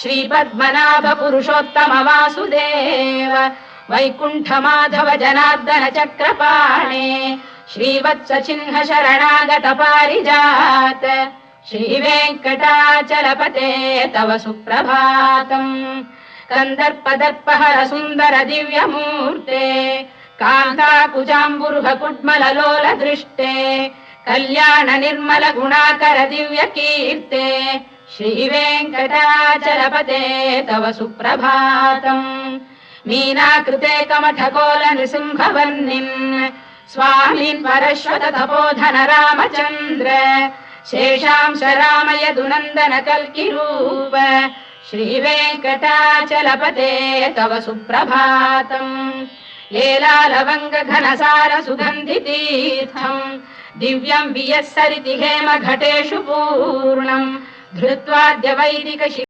श्रीपद्मनाभ पुरुषोत्तम वासुदेव वैकुण्ठ जनार्दन चक्रपाणे श्रीवत्स चिह्न शरणागत पारिजात श्रीवेङ्कटाचलपते तव सुप्रभातम् कन्दर्पदर्पहर सुन्दर दिव्यमूर्ते कान्ताकुजाम्बुरुह कुड्मललोल दृष्टे कल्याण निर्मल गुणाकर दिव्य कीर्ते श्रीवेङ्कटाचलपते तव सुप्रभातम्। मीनाकृते नृसिंहवर्णिन् स्वामीन् परश्वत तपोधन रामचन्द्र। शेषांश रामय दुनन्दन कल्किरूप श्रीवेङ्कटाचलपते तव सुप्रभातम्। लेलालवङ्ग घनसार सुगन्धि तीर्थम् दिव्यम् वियः सरिति हेम घटेषु पूर्णम् धृत्वाद्य वैदिक